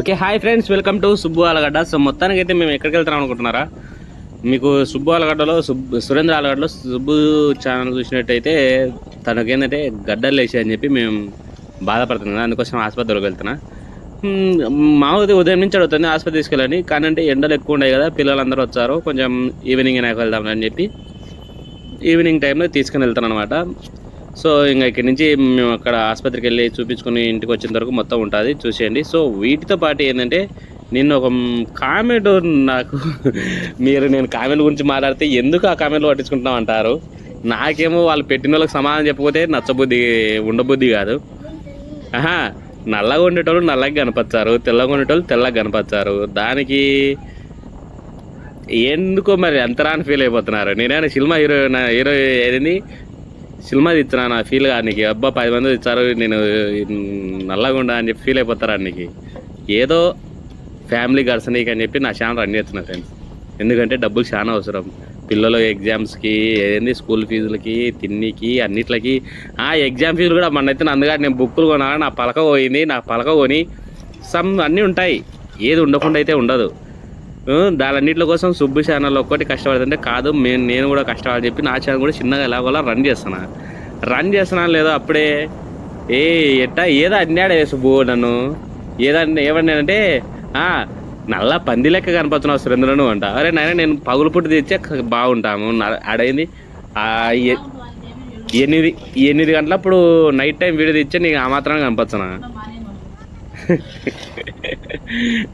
Okay hi friends welcome to Subbu Allagadda. So మొత్తానికి అయితే మేము ఎక్కడికి వెళ్తాం అనుకుంటున్నారా? మీకు సుబ్బు ఆలగడ్డలో సుబ్బు సురేంద్ర ఆలగడ్డలో సుబ్బు ఛానల్ చూసినట్టయితే తనకేంటంటే గడ్డలు వేసి అని చెప్పి మేము బాధపడుతున్నాం కదా అందుకోసం ఆసుపత్రిలోకి వెళ్తున్నా. మ్మ్, మామూలుగా ఉదయం నుంచి అడుగుతుంది ఆసుపత్రి తీసుకెళ్ళండి. కానీ అంటే ఎండలు ఎక్కువ ఉన్నాయి కదా పిల్లలందరూ వచ్చారు. కొంచెం ఈవినింగ్ నాకు వెళ్దాం అని చెప్పి ఈవినింగ్ టైంలో తీసుకుని వెళ్తాను అనమాట సో ఇంకా ఇక్కడి నుంచి మేము అక్కడ ఆసుపత్రికి వెళ్ళి చూపించుకుని ఇంటికి వచ్చిన వరకు మొత్తం ఉంటుంది చూసేయండి. సో వీటితో పాటు ఏంటంటే నిన్న ఒక కామెంట్ నాకు మీరు నేను కామెంట్ గురించి మాట్లాడితే ఎందుకు ఆ కామెంట్లు పట్టించుకుంటున్నాం అంటారు? నాకేమో వాళ్ళు పెట్టిన వాళ్ళకి సమాధానం చెప్పకపోతే నచ్చబుద్ధి ఉండబుద్ధి కాదు. ఆహా నల్లగా ఉండేటోళ్ళు నల్లగా కనపచ్చారు తెల్లగా ఉండేటోళ్ళు తెల్లగా కనపచ్చారు దానికి ఎందుకో మరి అంతరాన్ని ఫీల్ అయిపోతున్నారు. నేనైనా సినిమా హీరో హీరో ఏది? సినిమా ఇచ్చినా నా ఫీల్ నీకు. అబ్బా పది మంది ఇచ్చారు నేను నల్లగుండా అని చెప్పి ఫీల్ అయిపోతారు నీకు. ఏదో ఫ్యామిలీ గడసనీకి అని చెప్పి నా ఛానల్ రన్ చేస్తున్నా ఫ్రెండ్స్ ఎందుకంటే డబ్బులు చాలా అవసరం. పిల్లలు ఎగ్జామ్స్కి ఏంది స్కూల్ ఫీజులకి తిన్నికి అన్నిట్లకి. ఆ ఎగ్జామ్ ఫీజులు కూడా మొన్న అయితే అందుగా నేను బుక్కులు కొనాలి నా పలక పోయింది నా పలక కొని సమ్ అన్నీ ఉంటాయి. ఏది ఉండకుండా అయితే ఉండదు. దానన్నింటి కోసం సుబ్బు ఛానల్ ఒక్కటి కష్టపడుతుంటే కాదు మేము నేను కూడా కష్టపడి చెప్పి నా ఛానల్ కూడా చిన్నగా ఎలాగోలా రన్ చేస్తున్నా. రన్ చేస్తున్నా లేదో అప్పుడే ఏ ఎట్టా ఏదో అన్నాడే సుబ్బు నన్ను. ఏదన్నా ఏమన్నానంటే "ఆ, నల్ల పంది లెక్క కనపడుతున్నావు సురేంద్రను అంట. అరే నాయన నేను పగులు పుట్టి తెచ్చే బాగుంటాము. ఎ- ఎనిమిది ఎనిమిది గంటలప్పుడు నైట్ టైం వీడియో తెచ్చే నీకు ఆ మాత్రం కనపచ్చునా?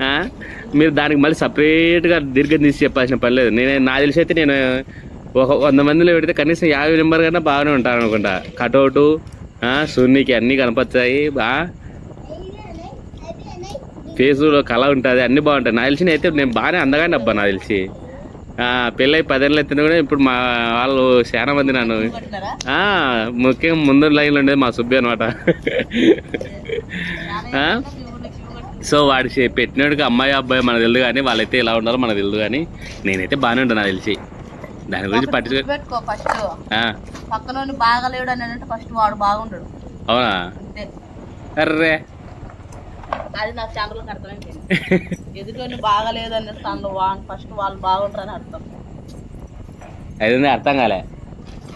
మీరు దానికి మళ్ళీ సపరేట్గా దీర్ఘం తీసి చెప్పాల్సిన పని లేదు నేను నా తెలిసి అయితే నేను ఒక వంద మందిలో పెడితే కనీసం యాభై నెంబర్ కన్నా బాగానే ఉంటాను అనుకుంటా. కటౌటు సున్నికి అన్నీ కనపచ్చాయి బా ఫేస్లో కళ ఉంటుంది అన్నీ బాగుంటాయి. నా తెలిసి అయితే నేను బాగానే అందగానే అబ్బా నా తెలిసి. పెళ్ళై పదేళ్ళు ఎత్తిన కూడా ఇప్పుడు మా వాళ్ళు చాలా మంది నన్ను ముఖ్యంగా ముందు లైన్లో ఉండేది మా సుబ్బి అనమాట సో వాడి పెట్టినోడికి అమ్మాయి అబ్బాయి మనకు తెలియదు కానీ వాళ్ళైతే ఎలా ఉండాలో మనకు తెలియదు కానీ నేనైతే బాగానే ఉంటాను తెలిసి. దాని గురించి పట్టించుకో పక్కన బాగలేడు అని అంటే ఫస్ట్ వాడు బాగుండడు. అవునా? అర్రే. అది నాకు ఛానల్ అర్థమైంది. ఎదుటి బాగలేదు అనే వాళ్ళు ఫస్ట్ వాళ్ళు బాగుంటారని అర్థం. అది అర్థం కాలే.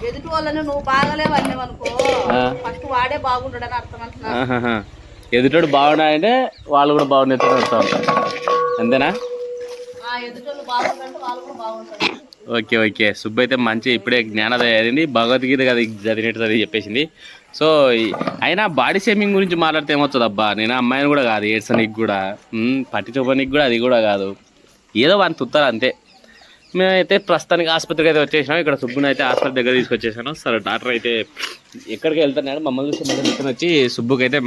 ఎదుటి వాళ్ళని నువ్వు బాగలేవు అన్నావనుకో ఆ. ఫస్ట్ వాడే బాగుంటాడని అర్థం అంటున్నా. ఎదుటోడు బాగున్నాయంటే వాళ్ళు కూడా అంతేనా? బాగుంటారంటే వాళ్ళు కూడా బాగుంటారు. Okay okay. సుబ్బు అయితే మంచి ఇప్పుడే జ్ఞానోదయం అయింది భగవద్గీత కదా చదివినట్టు చదివి చెప్పేసింది. సో అయినా బాడీ షేమింగ్ గురించి మాట్లాడితే ఏమవుతుంది అబ్బా? నేను అమ్మాయిని కూడా కాదు ఏడ్సనికి కూడా. పట్టి చూపనికి కూడా అది కూడా కాదు. ఏదో వాడిని తుత్తారు అంతే. మేమైతే ప్రస్తుతానికి ఆసుపత్రికి అయితే వచ్చేసాం ఇక్కడ సుబ్బుని అయితే ఆసుపత్రి దగ్గర తీసుకొచ్చేసాను. సరే డాక్టర్ అయితే ఎక్కడికి వెళ్తున్నాడు? మమ్మల్ని చూసి మళ్ళీ వచ్చి సుబ్బుకి అయితే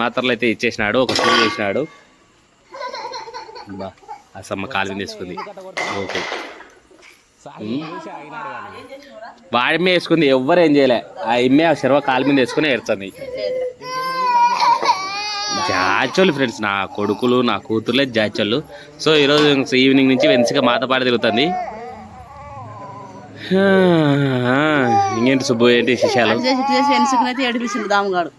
మాత్రలు అయితే ఇచ్చేసినాడు ఒక సూది చేసినాడు. బా అసమ్మ కాలు తీసుకుంది ఓకే. వాడి మీద వేసుకుంది ఎవ్వరు ఏం చేయలే. ఆ ఇమ్మే ఆ శర్వ కాలు మీద వేసుకుని ఏడుతుంది జాచోళ్ళు ఫ్రెండ్స్ నా కొడుకులు నా కూతుర్లే జాచోళ్ళు. సో ఈరోజు ఈవినింగ్ నుంచి వెన్సిగా మాతో పాటు తిరుగుతుంది. ఇంకేంటి సుబ్బు ఏంటి విశేషాలు? ఏడిపిస్తుంది దామగాడు.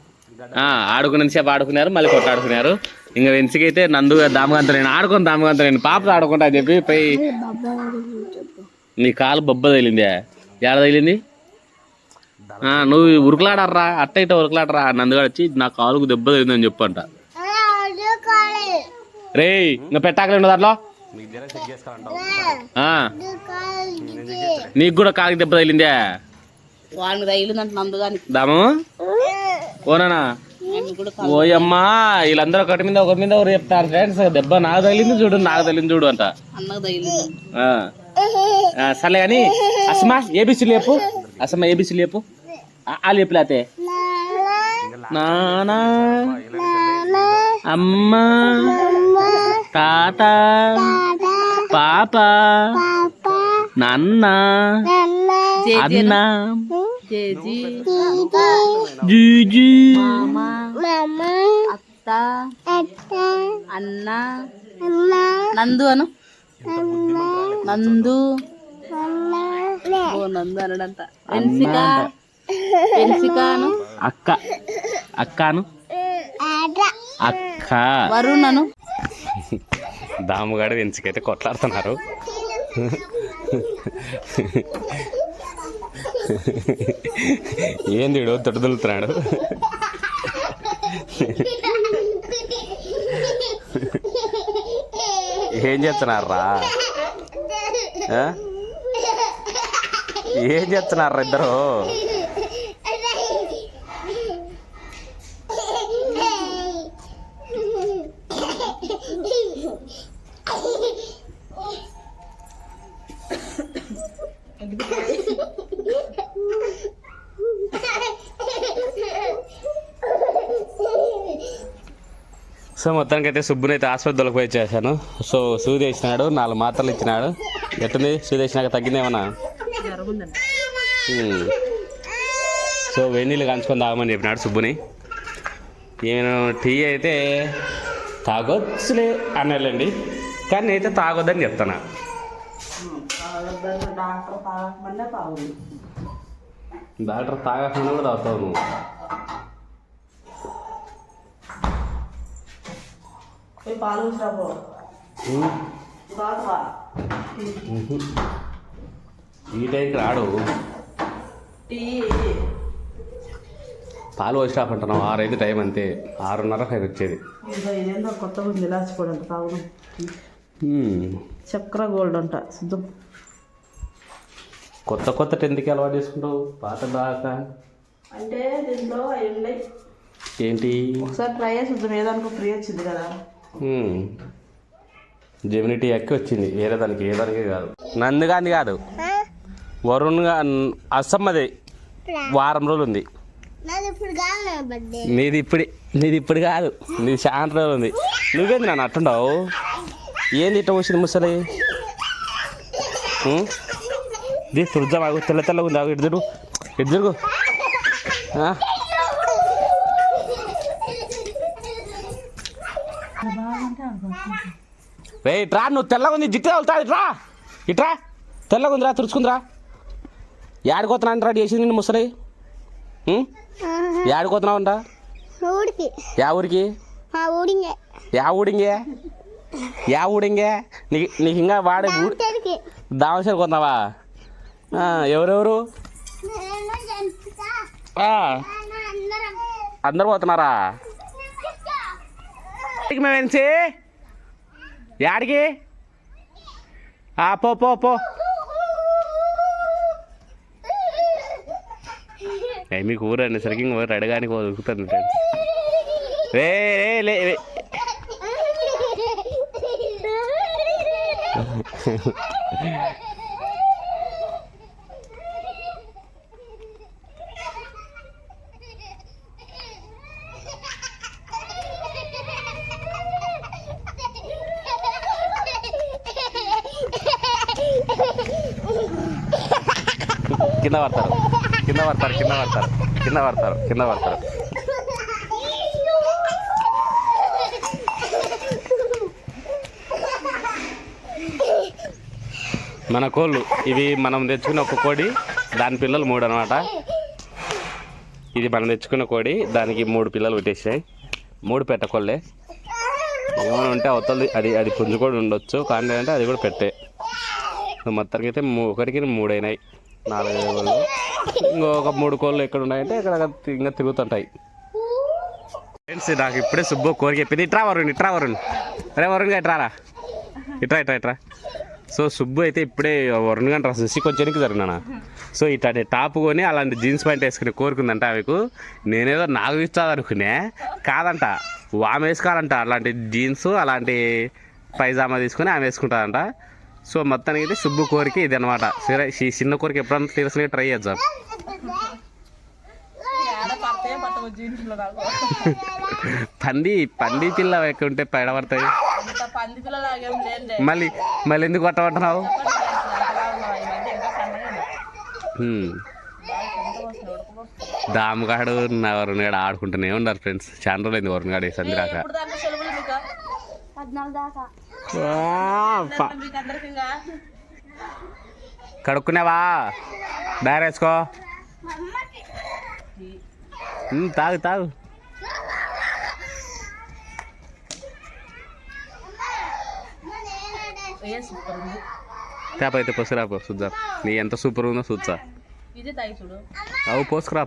ఆడుకున్నంతసేపు ఆడుకున్నారు మళ్ళీ కొట్టాడుకున్నారు ఇంకా వెన్సికి అయితే నందు దామగంత నేను ఆడుకొని దామగంత నేను పాపతో ఆడుకుంటా అని చెప్పి పోయి నీ కాలు బొబ్బ తగిలిందే. ఏడ తగిలింది? ఆ, నువ్వు ఉరుకులాడర్రా అట్ట ఇట్ట ఉరుకులాడరా నందుగాడు వచ్చి నా కాలుకు దెబ్బ తగిలిందని చెప్పంట రే ఇంకా పెట్టాకలే ఉండదు దాంట్లో? ఆ, నీకు కూడా కాలుకి దెబ్బ తగిలిందే? దాము? ఓనా ఓయమ్మా వీళ్ళందరూ ఒకటి మీద ఒకరి మీద ఒకరు చెప్తారు ఫ్రెండ్స్. దెబ్బ నాకు తగిలింది చూడు నాకు తగిలింది చూడు అంట. సర్లే కానీ అసమా ఏబిసి లేపు అసమా ఏబిసి లేపు ఆ లేపు లేతే నానా అమ్మ తాత పాప నాన్న అన్న జేజీ జూజీ మామ అత్త అన్న నందు అను నందు ఓ నందు అనడంట వెన్సిక వెన్సికాను అక్క అక్కను అక్క వరుణ్ అను దాముగాడు వెంచుకైతే కొట్లాడుతున్నారు ఏంది తొడదలుతున్నాడు? ఏం చేస్తున్నారా ఆ? ఏం చేస్తున్నారా ఇద్దరు? సో మొత్తానికి అయితే సుబ్బుని అయితే ఆసుపత్రిలోకి పోయి చేశాను. సో సూది వేసినాడు నాలుగు మాత్రలు ఇచ్చినాడు. ఎట్టుంది? సూది వేసినాక తగ్గిందేమన్నా. సో వేడి నీళ్ళు కాంచుకొని తాగమని చెప్పినాడు సుబ్బుని. నేను టీ అయితే తాగొచ్చులే అన్నాళ్ళండి కానీ నేనైతే తాగొద్దని చెప్తాను డాక్టర్ తాగకుండా కూడా తాగుతావు నువ్వు. పోయి పాలు ఈ టైంకి రాడు. టీ. పాలు వచ్చి అంటున్నావు. ఆరైదు టైం అంతే. ఆరున్నరకు ఆయన వచ్చేది. ఇదో ఇదేందో కొత్తగా ఉంది తాగుదాం ఉమ్. చక్ర గోల్డ్ అంట సిద్ధం. కొత్త కొత్త టెన్త్కి అలవాటు చేసుకుంటావు. పాత దాకా. అంటే దీంట్లో ఏంటి? ఒకసారి ట్రై చేసి చూద్దాం. ఏదానికో ఫ్రీ వచ్చింది కదా. జెమినిటీ ఎక్కి వచ్చింది. వేరే దానికి ఏ దానికి కాదు. నందుగాని కాదు. వరుణ్గా అసమ్మది. వారం రోజులు ఉంది. నాది ఇప్పుడు కాదు నా బర్త్డే నీది ఇప్పుడు నీది ఇప్పుడు కాదు. నీది చాలా రోజులు ఉంది. నువ్వేంది నన్ను అట్టుండవు ఏంది ఇట్ట వచ్చింది ముసలి? ఇది తుడుద్దాం తెల్ల తెల్లగా ఉంది. ఇటు తిరుగు. ఇటు తిరుగు. రే ఇట్రా నువ్వు తెల్లగా ఉంది జిట్టు తగులుతా ఇట్రా. ఇట్రా తెల్లగా ఉందిరా తుడుచుకుందిరా. ఏడుకోతున్నాను రెడీ చేసింది నిన్ను ముసలి? ఏడుకోతున్నావు అంట? ఊడికి యా ఊరికి? యా ఊడింగే? యా ఊడింగే? నీకు నీకు ఇంకా వాడే కొన్నావా ఆ, ఎవరెవరు? నేను అందరు పోతున్నారా? యాడికి మేము వెంచి యాడికి? ఆ, పో పో పో. మీకు ఊరు అనేసరికి ఇంక ఊరు అడగానికి దొరుకుతుంది ఫ్రెండ్స్. రే రే లే వే. కింద పడతారు. కింద పడతారు కింద పడతారు కింద పడతారు కింద పడతారు. మన కోళ్ళు ఇవి మనం తెచ్చుకున్న ఒక కోడి దాని పిల్లలు మూడు అనమాట ఇది మనం తెచ్చుకున్న కోడి దానికి మూడు పిల్లలు పెట్టేసాయి మూడు పెట్టకోళ్ళే ఏమైనా ఉంటే అవతలది అది అది పుంజు కూడా ఉండొచ్చు కానీ అంటే అది కూడా పెట్టే. మొత్తానికి అయితే మూ- ఒకరికి మూడైనాయి. నాలుగు కోళ్ళు ఇంకొక మూడు కోళ్ళు ఎక్కడ ఉన్నాయంటే ఇక్కడ ఇంకా తిరుగుతుంటాయి. ఫ్రెండ్స్ నాకు ఇప్పుడే సుబ్బు కోరిక చెప్పింది. ఇట్రా వరుణ్ ఇట్రా వరుణ్. అరే వరుణ్గా ఇట్రారా? ఇట్రా ఇట్రా ఇట్రా. సో సుబ్బు అయితే ఇప్పుడే వరుణ్ గంట చూసి కొంచెం జరిగినా సో ఇట్లాంటి టాప్ కొని అలాంటి జీన్స్ ప్యాంట్ వేసుకుని కోరుకుందంట ఆమెకు. నేనేదో నాకు ఇస్తాను అనుకునే. కాదంట. ఆమె వేసుకోవాలంట. అలాంటి జీన్స్ అలాంటి పైజామా తీసుకొని ఆమె వేసుకుంటారంట సో మొత్తానికి అయితే సుబ్బు కోరిక ఇది అనమాట సరే ఈ చిన్న కోరిక ఎప్పుడన్నా తీర్చడానికి ట్రై చేద్దాం. పంది పంది పిల్ల ఎక్కడ ఉంటే పడబడతాయి. మళ్ళీ మళ్ళీ ఎందుకు కొట్టమంటున్నావు? దామగాడు వరుణగాడు ఆడుకుంటూనే ఉన్నారు ఫ్రెండ్స్. చాలా రోజులైంది వరుణగాడు సంధి రాక కడుక్కునేవా? హ్మ్, తాగు తాగు. ఏ సూపర్ ఉంది తేప అయితే పోసుకురాపో చూద్దాం నీ ఎంత సూపర్ ఉందో చూడు. అవు పోసుకురా?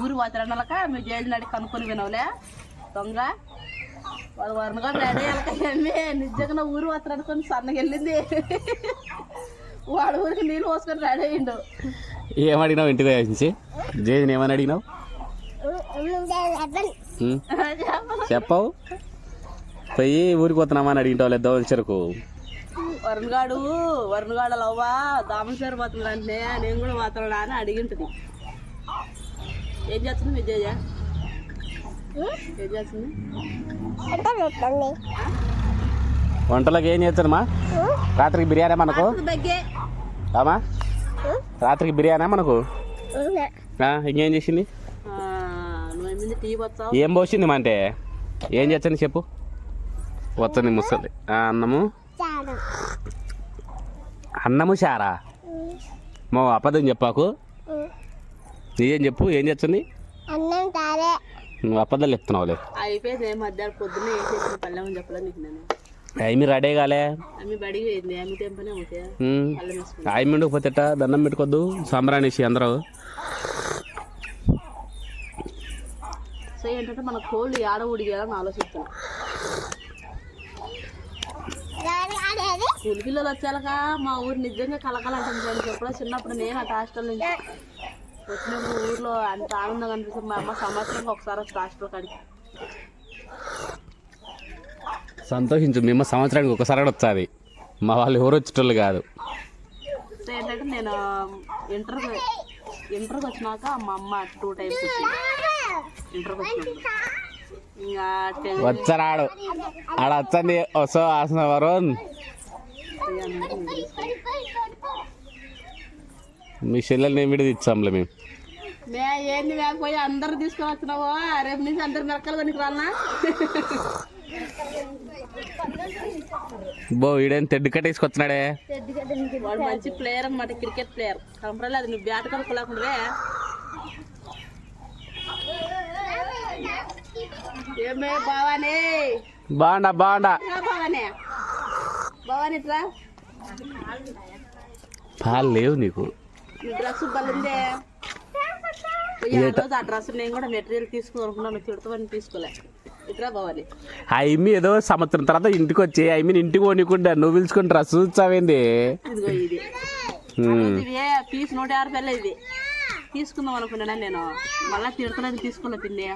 ఊరు వాతరణలక మీ జైలు నడి కనుక్కొని వినవులే దొంగ వాడు వరణగా రెడీ అయ్యాలి నిజంగా ఊరు వాతలు అనుకొని సన్నగా వెళ్ళింది వాడు ఊరికి నీళ్ళు పోసుకొని రెడీ అయ్యిండు. ఏం అడిగినావు ఇంటికి వేసి జేజిని ఏమని అడిగినావు? చెప్పావు. పోయి ఊరికి పోతున్నామని అడిగింటావు లేదా చెరుకు. వరుణగాడు వరుణగాడు అవ్వా దామేశ్వర మాత్రం అంటే నేను కూడా మాత్రం అని అడిగింటుంది ఏం చేస్తుంది విజయ వంటలకు ఏం చేస్తానమ్మా రాత్రికి బిర్యానీ మనకు రామా? రాత్రికి బిర్యానీ మనకు ఆ, ఇంకేం చేసింది? నువ్వు టీ వచ్చావు ఏం పోసింది మా అంటే? ఏం చేస్తుంది చెప్పు. వస్తుంది ముసలి. అన్నము? అన్నము చారా? మా అబద్ధం చెప్పాకు. నీకేం చెప్పు? ఏం చేస్తుంది? అన్నం తారే నువ్వు అబద్ధాలు చెప్తున్నావులే. అయిపోయింది మధ్యాహ్నం పొద్దున్న ఏం చేసిన పల్లెం చెప్పలేదు నీకు నేను. టైం రెడీ కాలే. టైం ఉండకపోతేట దండం పెట్టుకోద్దు సంబరానేసి అందరూ. సో ఏంటంటే మన కోళ్ళు ఆడ ఉడిగేయాలని ఆలోచిస్తున్నాం. స్కూల్ పిల్లలు వచ్చాక మా ఊరు నిజంగా కలకలంటుంది ఎప్పుడో చిన్నప్పుడు నేను అటు హాస్టల్ నుంచి. వచ్చినప్పుడు ఊర్లో అంత ఆనందంగా అనిపిస్తుంది. మా అమ్మ సంవత్సరంకి ఒకసారి వస్తుంది హాస్టల్ కాడికి. సంతోషించు మేము సంవత్సరానికి ఒకసారి వచ్చాది మా వాళ్ళు ఎవరు వచ్చేటోళ్ళు కాదు. ఏంటంటే నేను ఇంటర్ ఇంటర్కి వచ్చినాక మా అమ్మ టూ టైమ్స్ వచ్చింది. ఇంటర్కి టెన్ వచ్చారాడు. ఆడ వచ్చండి. వస్తా ఆసిన వరుణ్. మీ చెల్లెల్ని ఇచ్చాంలే మేము. మే ఏంది మేకపోయి అందరు తీసుకొని వచ్చినావు రేపు నుంచి అందరు మిరక్కలు కొనికి రానా బో ఈడేం తెడ్డు కట్టేసుకొచ్చినాడే వాడు మంచి ప్లేయర్ అన్నమాట క్రికెట్ ప్లేయర్ కంపరలేదు అది నువ్వు బ్యాట్ కనుక్కోలేకుండా ఏమే బావానే బాగుండా బాగుండా. రా బావానే బావానే ఇట్రా పాలు లేవు నీకు. డ్రెస్ బలిందే. పోయి ఆ రోజు ఆ డ్రెస్ నేను కూడా మెటీరియల్ తిడతామని తీసుకోలే. ఇమ్మి ఏదో సంవత్సరం తర్వాత ఇంటికి వచ్చి ఐ మీన్ ఇంటికి పోనీకుండా నువ్వు పిలుచుకుని డ్రెస్ ఇవే పీస్ నూట యాభై రూపాయలు ఇది. తీసుకుందాం అనుకున్నాను నేను? మళ్ళీ తిడతలేదు తీసుకోలే పిన్ని.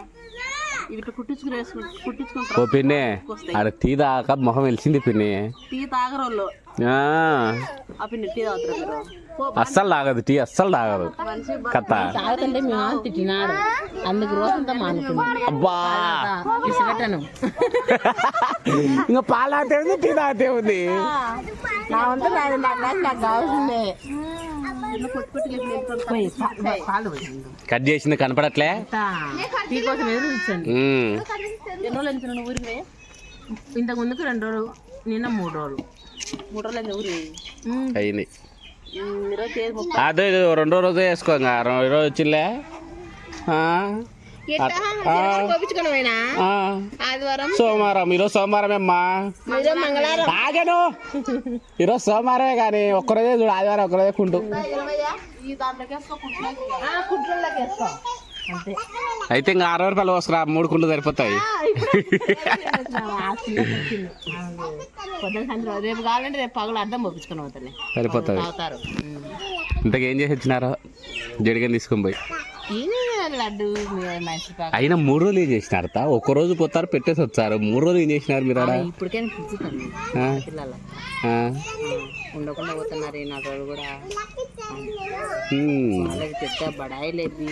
కుట్టించుకుని వేసుకుని ఓ పిన్ని ఆడ టీ దాకా మొహం వెలిసింది పిన్ని. టీ తాగరోళ్ళు. అస్సలు తాగదు టీ అస్సలు తాగదు. కథ. తాగుతుంటే మేము తిట్టినాడు. అందుకు రోజంతా మానుకున్నాం అబ్బా. ఇసుపెట్టాను ఇంకా పాలు తాగితే ఉంది టీ తాగితే ఉంది. నా వంతు నాది నాకు కావాల్సిందే. కట్ చేసింది కనపడట్లే? టీ కోసం ఎదురు చూసాను. ఎన్ని రోజులు? ఇంతకు ముందుకు రెండు రోజులు నిన్న మూడు రోజులు. మూడు రోజులు ఎంత ఊరి అయింది ఈరోజు తేదీ ముప్పై అదే ఇది రెండో రోజు వేసుకో ఇంకా రెండు రోజు వచ్చిలే ఆ. ఆ. ఆ. ఆదివారం. సోమవారం. ఈరోజు సోమవారమే అమ్మా. ఈరోజు సోమవారమే కానీ ఒక్కరోజే చూడు ఆదివారం ఒక్కరోజే కుంటు అయితే ఇంకా అరవై రూపాయలు వస్తురా మూడు కుంట్లు సరిపోతాయి. రేపు కావాలంటే రేపు పగలు అడ్డం పంపించుకొని సరిపోతుంది ఇంతకు ఏం చేసి వచ్చినారో? జడిగని తీసుకొని పోయి. లడ్డు అయినా మూడు రోజులు ఏం చేసినారు తా? ఒక్క రోజు పోతారు పెట్టేసి వచ్చారు. మూడు రోజులు ఏం చేసినారు మీరు ఇప్పటికైనా? పిల్లలు? ఉండకుండా పోతున్నారు ఈ నాలుగు రోజులు కూడా. పెద్ద బడాయి లేదు